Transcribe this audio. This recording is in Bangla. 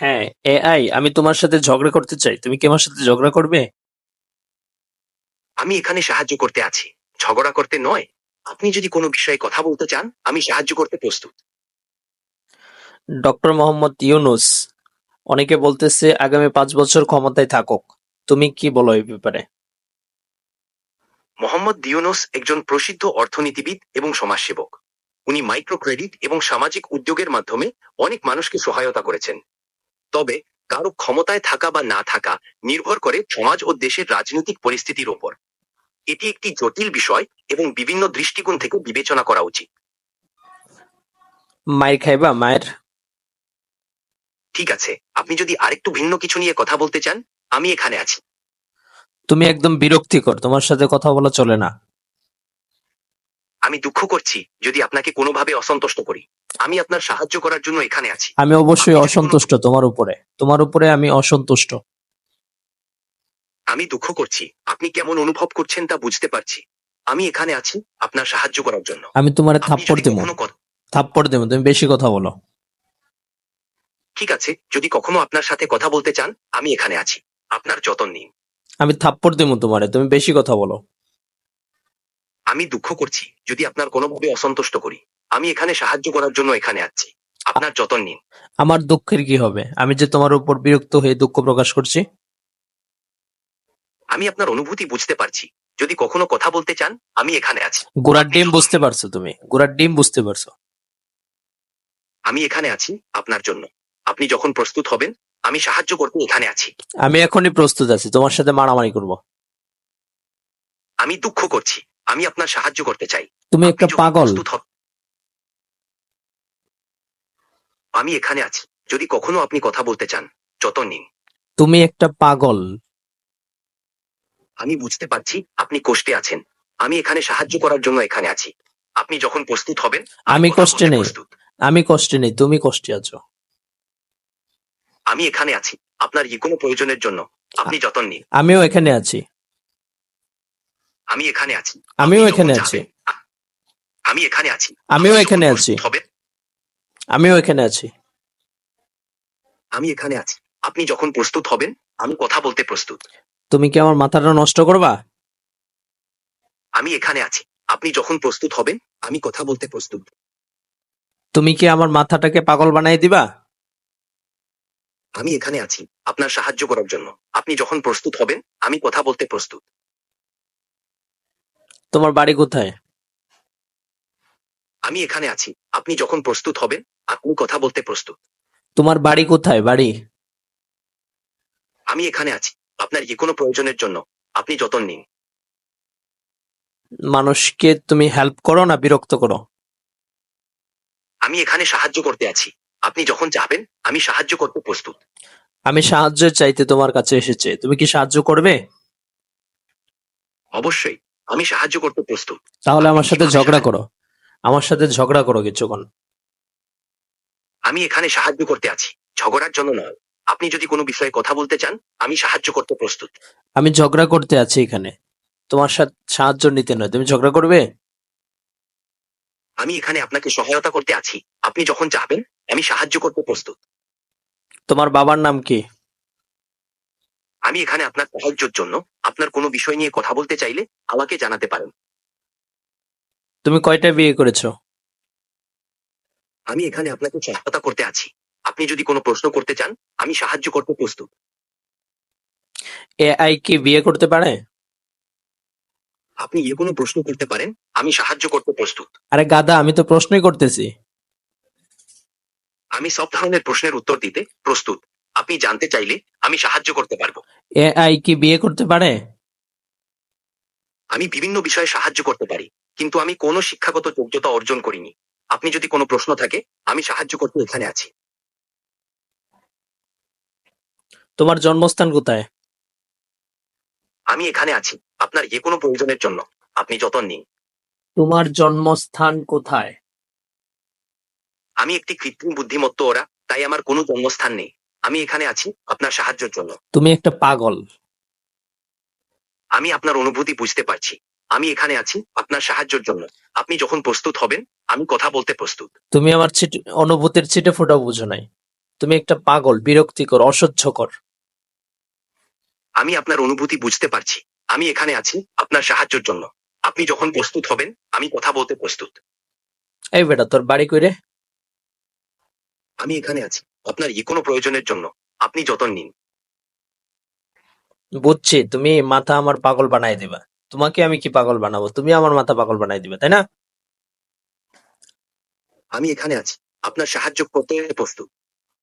হ্যাঁ, এআই আমি তোমার সাথে ঝগড়া করতে চাই। তুমি কি আমার সাথে ঝগড়া করবে? আমি এখানে সাহায্য করতে আছি ঝগড়া করতে নয় আপনি যদি কোনো বিষয়ে কথা বলতে চান আমি সাহায্য করতে প্রস্তুত ডক্টর মোহাম্মদ ইউনুস অনেকে বলতেছে আগামী পাঁচ বছর ক্ষমতায় থাকুক। তুমি কি বলো এই ব্যাপারে? মোহাম্মদ দিউনোস একজন প্রসিদ্ধ অর্থনীতিবিদ এবং সমাজসেবক উনি মাইক্রো ক্রেডিট এবং সামাজিক উদ্যোগের মাধ্যমে অনেক মানুষকে সহায়তা করেছেন তবে কারও ক্ষমতায় থাকা বা না থাকা নির্ভর করে সমাজ ও দেশের রাজনৈতিক পরিস্থিতির ওপর এটি একটি জটিল বিষয় এবং বিভিন্ন দৃষ্টিকোণ থেকে বিবেচনা করা উচিত মায়ের খাইবা মায়ের? ঠিক আছে আপনি যদি আরেকটু ভিন্ন কিছু নিয়ে কথা বলতে চান আমি এখানে আছি তুমি একদম বিরক্তিকর। তোমার সাথে কথা বলা চলে না। আমি দুঃখ করছি যদি আপনাকে কোনোভাবে অসন্তুষ্ট করি আমি আপনার সাহায্য করার জন্য এখানে আছি আমি অবশ্যই অসন্তুষ্ট তোমার উপরে। তোমার উপরে আমি অসন্তুষ্ট। আমি দুঃখ করছি আপনি কেমন অনুভব করছেন তা বুঝতে পারছি আমি এখানে আছি আপনার সাহায্য করার জন্য আমি তোমার থাপ্পড় দেবো। থাপ্পড় দেবো। তুমি বেশি কথা বলো। ঠিক আছে যদি কখনো আপনার সাথে কথা বলতে চান আমি এখানে আছি আপনার যতন নিন আমি থাপ্পড় দেবো তোমারে। তুমি বেশি কথা বলো। আমি দুঃখ করছি যদি আপনার কোনোভাবে অসন্তুষ্ট করি আমি এখানে সাহায্য করার জন্য এখানে আছি আপনার যতন নিন আমার দুঃখের কি হবে? আমি যে তোমার উপর বিরক্ত হয়ে দুঃখ প্রকাশ করছি। আমি আপনার অনুভূতি বুঝতে পারছি যদি কখনো কথা বলতে চান আমি এখানে আছি গোড়ার ডিম বুঝতে পারছ তুমি। গোড়ার ডিম বুঝতে পারছ। আমি এখানে আছি আপনার জন্য আপনি যখন প্রস্তুত হবেন আমি সাহায্য করতে এখানে আছি আমি এখনই প্রস্তুত আছি তোমার সাথে মারামারি করব। আমি দুঃখ করছি আমি আপনার সাহায্য করতে চাই তুমি একটা পাগল। আমি এখানে আছি যদি কখনো আপনি কথা বলতে চান যতন নিন তুমি একটা পাগল। আমি বুঝতে পারছি আপনি কষ্টে আছেন আমি এখানে সাহায্য করার জন্য এখানে আছি আপনি যখন প্রস্তুত হবেন আমি কষ্টে নেই। আমি কষ্টে নেই তুমি কষ্টে আছো। আমি এখানে আছি আপনার যে কোনো প্রয়োজনের জন্য আপনি যতন নিন আমিও এখানে আছি। আমি এখানে আছি আমিও এখানে আছি। আমি এখানে আছি আমিও এখানে আছি। আমিও এখানে আছি। আমি এখানে আছি আপনি যখন প্রস্তুত হবেন আমি কথা বলতে প্রস্তুত তুমি কি আমার মাথাটা নষ্ট করবা? আমি এখানে আছি আপনি যখন প্রস্তুত হবেন আমি কথা বলতে প্রস্তুত তুমি কি আমার মাথাটাকে পাগল বানাই দিবা? আমি এখানে আছি আপনার সাহায্য করার জন্য আপনি যখন প্রস্তুত হবেন আমি কথা বলতে প্রস্তুত তোমার বাড়ি কোথায়? আমি এখানে আছি আপনি যখন প্রস্তুত হবেন আপনি কথা বলতে প্রস্তুত তোমার বাড়ি কোথায়? বাড়ি? আমি এখানে আছি আপনার যে কোনো প্রয়োজনের জন্য আপনি যতন নিন মানুষকে তুমি হেল্প করো না বিরক্ত করো? আমি এখানে সাহায্য করতে আছি আপনি যখন যাবেন আমি সাহায্য করতে প্রস্তুত আমি সাহায্য চাইতে তোমার কাছে এসেছে। তুমি কি সাহায্য করবে? অবশ্যই আমি সাহায্য করতে প্রস্তুত তাহলে আমার সাথে ঝগড়া করো। আমার সাথে ঝগড়া করো কিছুক্ষণ। আমি এখানে সাহায্য করতে আছি ঝগড়ার জন্য নয় আপনি যদি কোনো বিষয়ে কথা বলতে চান আমি সাহায্য করতে প্রস্তুত আমি ঝগড়া করতে আছি এখানে। তোমার সাথে সাহায্য নিতে নয়। তুমি ঝগড়া করবে? আমি এখানে আপনাকে সহায়তা করতে আছি আপনি যখন যাবেন আমি সাহায্য করতে প্রস্তুত তোমার বাবার নাম কি? আমি এখানে আপনার সাহায্যের জন্য আপনার কোনো বিষয় নিয়ে কথা বলতে চাইলে আমাকে জানাতে পারেন তুমি কয়টা বিয়ে করেছ? আমি এখানে আপনাকে সহায়তা করতে আছি আপনি যদি কোনো প্রশ্ন করতে চান আমি সাহায্য করতে প্রস্তুত এআই কি বিয়ে করতে পারে? আপনি যে কোনো প্রশ্ন করতে পারেন আমি সাহায্য করতে প্রস্তুত আরে গাদা আমি তো প্রশ্নই করতেছি। আমি সব ধরনের প্রশ্নের উত্তর দিতে প্রস্তুত আপনি জানতে চাইলে আমি সাহায্য করতে পারব এআই কি বিয়ে করতে পারে? আমি বিভিন্ন বিষয়ে সাহায্য করতে পারি কিন্তু আমি কোনো শিক্ষাগত যোগ্যতা অর্জন করিনি আপনি যদি কোনো প্রশ্ন থাকে আমি সাহায্য করতে এখানে আছি তোমার জন্মস্থান কোথায়? আমি এখানে আছি আপনার যে কোনো প্রয়োজনের জন্য আপনি যতন নিন তোমার জন্মস্থান কোথায়? আমি একটি কৃত্রিম বুদ্ধিমত্ত ওরা তাই আমার কোনো জন্মস্থান নেই আমি এখানে আছি আপনার সাহায্যের জন্য। তুমি একটা পাগল। আমি আপনার অনুভূতি বুঝতে পারছি। আমি এখানে আছি আপনার সাহায্যের জন্য। আপনি যখন প্রস্তুত হবেন আমি কথা বলতে প্রস্তুত। তুমি আমার অনুভূতির ছিটে ফোটাও বুঝো নাই। তুমি একটা পাগল বিরক্তিকর অসহ্যকর। আমি আপনার অনুভূতি বুঝতে পারছি। আমি এখানে আছি আপনার সাহায্যের জন্য। আপনি যখন প্রস্তুত হবেন আমি কথা বলতে প্রস্তুত। এই বেটা তোর বাড়ি কইরে আমি এখানে আছি। আপনার ইকোনো কোনো প্রয়োজনের জন্য। আপনি যতন নিন। বুঝছি তুমি মাথা আমার পাগল বানাই দিবা। তোমাকে আমি কি পাগল বানাবো? তুমি আমার মাথা পাগল বানাই দিবে তাই না? আমি এখানে আছি। আপনার সাহায্য করতে প্রস্তুত।